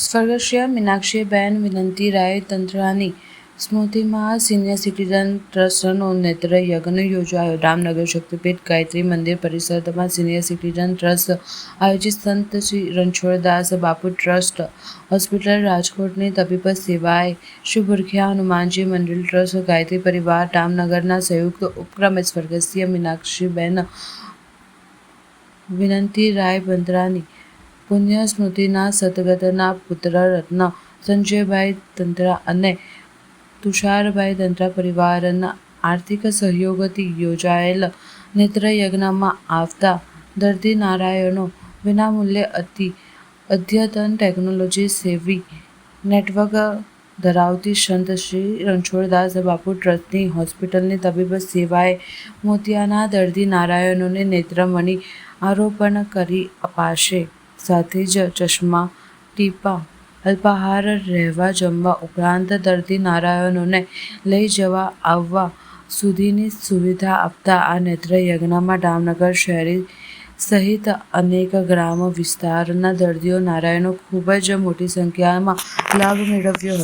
સ્વર્ગસ્થ મીનાક્ષીબેન વિનંતી રાય તંત્રાની સ્મૃતિમાં સિનિયર સિટીઝન ટ્રસ્ટનો નેત્ર યજ્ઞ યોજાયો. રામનગર શક્તિપીઠ, ગાયત્રી મંદિર પરિસરમાં સિનિયર સિટીઝન ટ્રસ્ટ આયોજિત સંત શ્રી રણછોડદાસ બાપુ ટ્રસ્ટ હોસ્પિટલ, રાજકોટની તબીબ સેવાએ શ્રી ભુરખિયા હનુમાનજી મંડળ ટ્રસ્ટ, ગાયત્રી પરિવાર, રામનગરના સંયુક્ત ઉપક્રમે સ્વર્ગસ્ય મીનાક્ષીબેન વિનંતીરાય બંત્રાની પુણ્ય સ્મૃતિના સદગતના પુત્ર રત્ન સંજયભાઈ તંત્રા અને તુષારભાઈ તંત્રા પરિવારના આર્થિક સહયોગથી યોજાયેલ નેત્રયજ્ઞમાં આવતા દર્દી નારાયણો વિનામૂલ્યે અતિ અદ્યતન ટેકનોલોજી સેવી નેટવર્ક ધરાવતી સંત શ્રી રણછોડદાસ બાપુ ટ્રસ્ટની હોસ્પિટલની તબીબ સેવાએ મોતિયાના દર્દી નારાયણોને નેત્રમણી આરોપણ કરી અપાશે. સાથે જ ચશ્મા, ટીપા, અલ્પાહાર, રહેવા, જમવા ઉપરાંત દર્દી નારાયણોને લઈ જવા, આવવા સુધીની સુવિધા આપતા આ નેત્રયજ્ઞમાં ડામનગર શહેરી સહિત અનેક ગ્રામ વિસ્તારના દર્દીઓ નારાયણો ખૂબ જ મોટી સંખ્યામાં લાભ મેળવ્યો હતો.